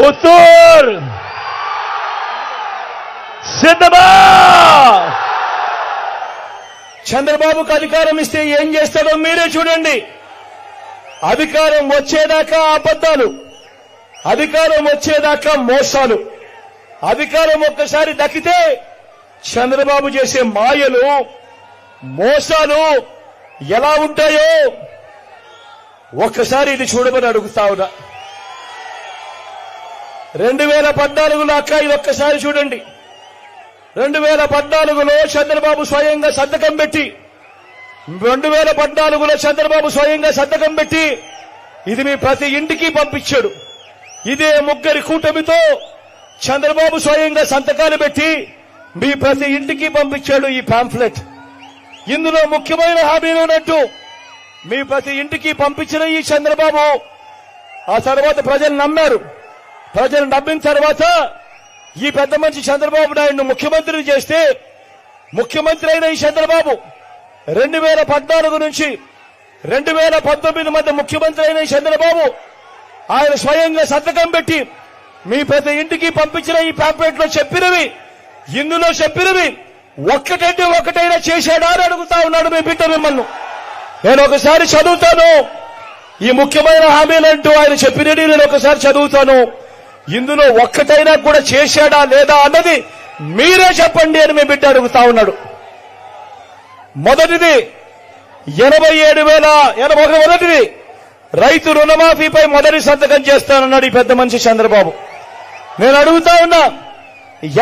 పుత్తూర్ సిద్ధమా చంద్రబాబుకు అధికారం ఇస్తే ఏం చేస్తాడో మీరే చూడండి. అధికారం వచ్చేదాకా అబద్ధాలు అధికారం వచ్చేదాకా మోసాలు. అధికారం ఒక్కసారి దక్కితే చంద్రబాబు చేసే మాయలు మోసాలు ఎలా ఉంటాయో ఒక్కసారి ఇది చూడమని అడుగుతా ఉన్నా. రెండు వేల పద్నాలుగులో అక్క ఇది ఒక్కసారి చూడండి. రెండు వేల పద్నాలుగులో చంద్రబాబు స్వయంగా సంతకం పెట్టి రెండు వేల పద్నాలుగులో చంద్రబాబు స్వయంగా సంతకం పెట్టి ఇది మీ ప్రతి ఇంటికి పంపించాడు. ఇదే ముగ్గురి కూటమితో చంద్రబాబు స్వయంగా సంతకాలు పెట్టి మీ ప్రతి ఇంటికి పంపించాడు ఈ పాంఫ్లెట్ ఇందులో ముఖ్యమైన హామీలు ఉన్నట్టు మీ ప్రతి ఇంటికి పంపించిన ఈ చంద్రబాబు ఆ తర్వాత ప్రజలు నమ్మారు. ప్రజలు నమ్మిన తర్వాత ఈ పెద్ద మనిషి చంద్రబాబు నాయుడు ముఖ్యమంత్రిని చేస్తే ముఖ్యమంత్రి అయిన ఈ చంద్రబాబు రెండు వేల పద్నాలుగు నుంచి రెండు వేల పంతొమ్మిది మధ్య ముఖ్యమంత్రి అయిన చంద్రబాబు ఆయన స్వయంగా సంతకం పెట్టి మీ ప్రతి ఇంటికి పంపించిన ఈ పాంప్లెట్లో చెప్పినవి ఇందులో చెప్పినవి ఒక్కటంటే ఒక్కటైనా చేశాడా అని అడుగుతా ఉన్నాడు మీ బిడ్డ మిమ్మల్ని. నేను ఒకసారి చదువుతాను. ఈ ముఖ్యమైన హామీలంటూ ఆయన చెప్పినవి నేను ఒకసారి చదువుతాను. ఇందులో ఒక్కటైనా కూడా చేశాడా లేదా అన్నది మీరే చెప్పండి అని మీ బిడ్డ అడుగుతా ఉన్నాడు. మొదటిది ఎనభై ఏడు వేల ఎనభై ఒక మొదటిది రైతు రుణమాఫీపై మొదటి సంతకం చేస్తానన్నాడు ఈ పెద్ద మనిషి చంద్రబాబు. నేను అడుగుతా ఉన్నా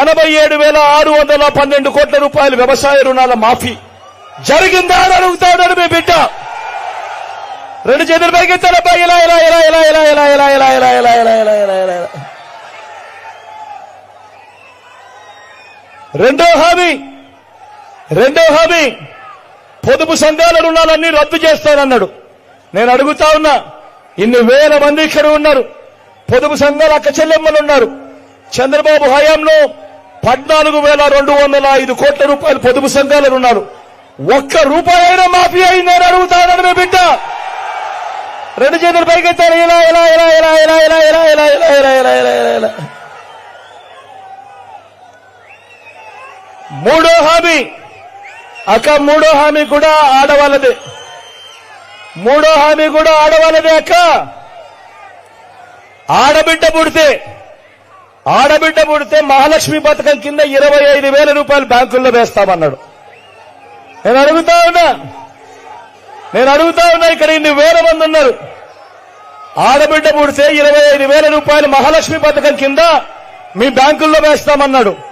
ఎనభై ఏడు వేల ఆరు వందల పన్నెండు కోట్ల రూపాయలు వ్యవసాయ రుణాల మాఫీ జరిగిందా అని అడుగుతా ఉన్నాడు మీ బిడ్డ. రెండు చేతుల పైకి ఇలా ఇలా ఇలా ఇలా ఇలా రెండో హామీ రెండో హామీ పొదుపు సంఘాల రుణాలన్నీ రద్దు చేస్తానన్నాడు నేను అడుగుతా ఉన్నా ఇన్ని వేల మంది ఇక్కడ ఉన్నారు పొదుపు సంఘాల అక్క చెల్లెమ్మలు ఉన్నారు చంద్రబాబు హయాంలో పద్నాలుగు వేల రెండు వందల ఐదు కోట్ల రూపాయలు పొదుపు సంఘాల రుణాలు ఒక్క రూపాయి అయినా మాఫీ అయిందని అడుగుతా అడుగుతానని మీ బిడ్డ రెండు చేతులు పైకెత్తారు ఇలా ఇలా ఇలా ఇలా ఇలా ఇలా ఇలా ఇలా ఇలా ఇలా ఇలా ఇలా ఇలా మూడో హామీ. అక్క మూడో హామీ కూడా ఆడవాళ్ళదే. మూడో హామీ కూడా ఆడవాళ్ళదే అక్క. ఆడబిడ్డ పుడితే ఆడబిడ్డ పుడితే మహాలక్ష్మి పథకం కింద ఇరవై ఐదు వేల రూపాయలు బ్యాంకుల్లో వేస్తామన్నాడు. నేను అడుగుతా ఉన్నా. నేను అడుగుతా ఉన్నా ఇక్కడ ఇన్ని వేల మంది ఉన్నారు. ఆడబిడ్డ పుడితే ఇరవై ఐదు వేల రూపాయలు మహాలక్ష్మి పథకం కింద మీ బ్యాంకుల్లో వేస్తామన్నాడు.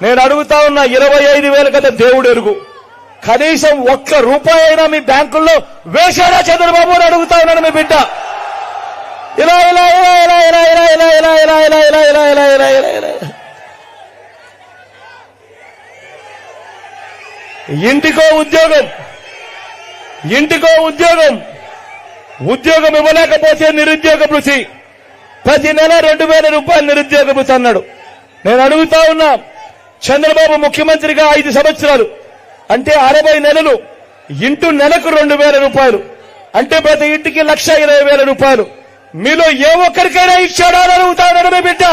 నేను అడుగుతా ఉన్న ఇరవై ఐదు వేల కదా దేవుడు ఎరుగు కనీసం ఒక్క రూపాయి అయినా మీ బ్యాంకుల్లో వేశారా చంద్రబాబు అని అడుగుతా ఉన్నాను మీ బిడ్డ ఇలా ఇలా ఇలా ఇలా ఇలా ఇలా ఇలా ఇలా ఇలా ఇలా ఇలా ఇలా ఇలా ఇలా ఇలా ఇలా ఇంటికో ఉద్యోగం ఇంటికో ఉద్యోగం ఉద్యోగం ఇవ్వలేకపోతే నిరుద్యోగ భృతి ప్రతి నెల రెండు వేల రూపాయలు నిరుద్యోగ భృతి అన్నాడు నేను అడుగుతా ఉన్నా చంద్రబాబు ముఖ్యమంత్రిగా ఐదు సంవత్సరాలు అంటే అరవై నెలలు ఇంటూ నెలకు రెండు వేల రూపాయలు అంటే ప్రతి ఇంటికి లక్ష ఇరవై వేల రూపాయలు మీలో ఏ ఒక్కరికైనా ఇచ్చాడా అని అడుగుతా మీ బిడ్డ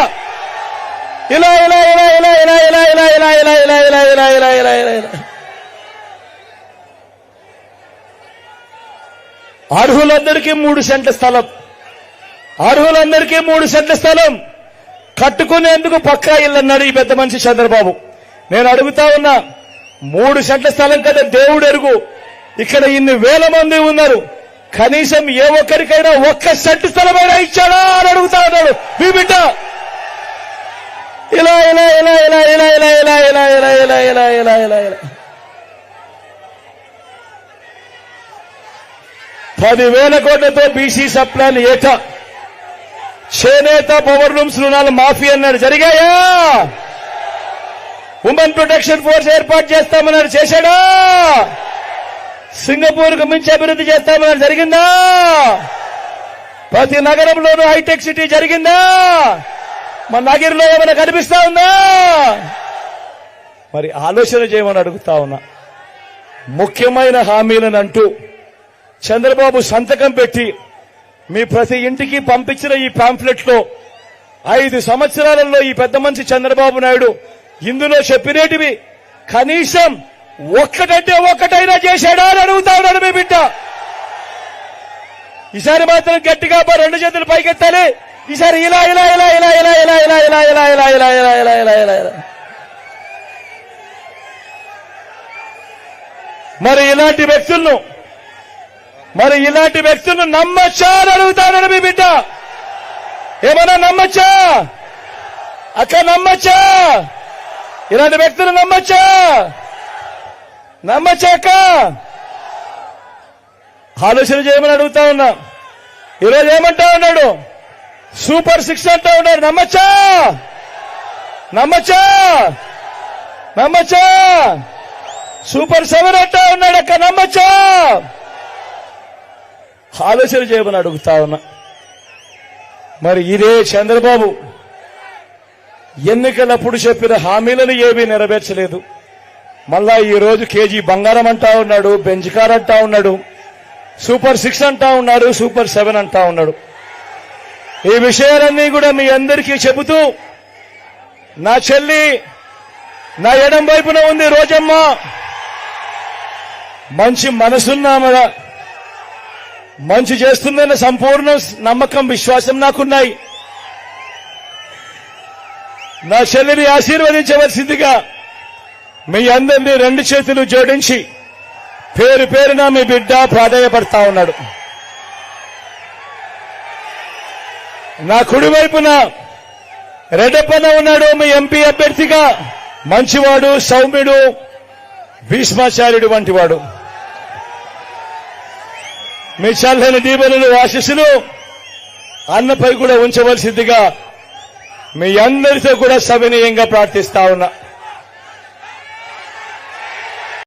ఇలా ఇలా ఇలా ఇలా ఇలా ఇలా ఇలా ఇలా ఇలా ఇలా ఇలా ఇలా ఇలా ఇలా ఇలా ఇలా అర్హులందరికీ మూడు సెంట్ల స్థలం అర్హులందరికీ మూడు సెంట్ల స్థలం కట్టుకునేందుకు పక్కా ఇల్లు అన్నాడు ఈ పెద్ద మనిషి చంద్రబాబు నేను అడుగుతా ఉన్నా మూడు సెంట్ల స్థలం కదా దేవుడు ఎరుగు ఇక్కడ ఇన్ని వేల మంది ఉన్నారు కనీసం ఏ ఒక్కరికైనా ఒక్క సెంట్ స్థలమైనా ఇచ్చాడా అని అడుగుతా ఉన్నాడు మీ బిడ్డ ఇలా ఇలా ఇలా ఇలా ఇలా ఇలా ఇలా ఇలా ఇలా ఇలా ఇలా ఇలా ఇలా ఇలా పదివేల కోట్లతో బీసీ సప్లాన్ ఏటా చేనేత పవర్ లూమ్స్ రుణాలు మాఫీ అన్నాడు. జరిగాయా? ఉమెన్ ప్రొటెక్షన్ ఫోర్స్ ఏర్పాటు చేస్తామన్నాడు. చేశాడా? సింగపూర్కు మించి అభివృద్ధి చేస్తామన్నాడు. జరిగిందా? ప్రతి నగరంలోనూ హైటెక్ సిటీ జరిగిందా? మన నగిరిలో ఏమైనా కనిపిస్తా ఉందా? మరి ఆలోచన చేయమని అడుగుతా ఉన్నా. ముఖ్యమైన హామీలను అంటూ చంద్రబాబు సంతకం పెట్టి మీ ప్రతి ఇంటికి పంపించిన ఈ పాంఫ్లెట్లో ఐదు సంవత్సరాలలో ఈ పెద్ద మనిషి చంద్రబాబు నాయుడు ఇందులో చెప్పినేటివి కనీసం ఒక్కటంటే ఒక్కటైనా చేశాడా అని అడుగుతాడు మీ బిడ్డ ఈసారి మాత్రం గట్టిగా రెండు చేతులు పైకెత్తాలి ఈసారి ఇలా ఇలా ఇలా ఇలా ఇలా ఇలా ఇలా ఇలా ఇలా ఇలా ఇలా ఇలా ఇలా ఇలా ఇలా ఇలా మరి ఇలాంటి వ్యక్తులను మరి ఇలాంటి వ్యక్తులను నమ్మచ్చా అని అడుగుతాడు మీ బిడ్డ. ఏమన్నా నమ్మచ్చా? అక్క నమ్మచ్చా? ఇలాంటి వ్యక్తులు నమ్మచ్చా? నమ్మచ్చాక అక్క? ఆలోచన చేయమని అడుగుతా ఉన్నా. ఈరోజు ఏమంటా ఉన్నాడు? సూపర్ సిక్స్ అంటా ఉన్నాడు. నమ్మచ్చా? నమ్మచ్చా? నమ్మచ్చా? సూపర్ సెవెన్ అంటా ఉన్నాడు అక్క. నమ్మచ్చా? ఆలోచన చేయమని అడుగుతా ఉన్నా. మరి ఇదే చంద్రబాబు ఎన్నికలప్పుడు చెప్పిన హామీలను ఏమీ నెరవేర్చలేదు. మళ్ళా ఈ రోజు కేజీ బంగారం అంటా ఉన్నాడు బెంచ్ కార్ అంటా ఉన్నాడు సూపర్ సిక్స్ అంటా ఉన్నాడు సూపర్ సెవెన్ అంటా ఉన్నాడు. ఈ విషయాలన్నీ కూడా మీ అందరికీ చెబుతూ నా చెల్లి నా ఎడం వైపున ఉంది రోజమ్మ. మంచి మనసున్నామగా మంచి చేస్తుందన్న సంపూర్ణ నమ్మకం విశ్వాసం నాకున్నాయి. నా చెల్లిని ఆశీర్వదించవలసిందిగా మీ అందరినీ రెండు చేతులు జోడించి పేరు పేరున మీ బిడ్డ ప్రాధాయపడతా ఉన్నాడు. నా కుడివైపున రెడప్పన రెడ్డప్పన ఉన్నాడు మీ ఎంపీ అభ్యర్థిగా మంచివాడు సౌమ్యుడు భీష్మాచార్యుడు వంటివాడు. మీ చల్లని దీవెనలు ఆశీస్సులు అన్నపై కూడా ఉంచవలసిందిగా మీ అందరితో కూడా సవినీయంగా ప్రార్థిస్తా ఉన్నా.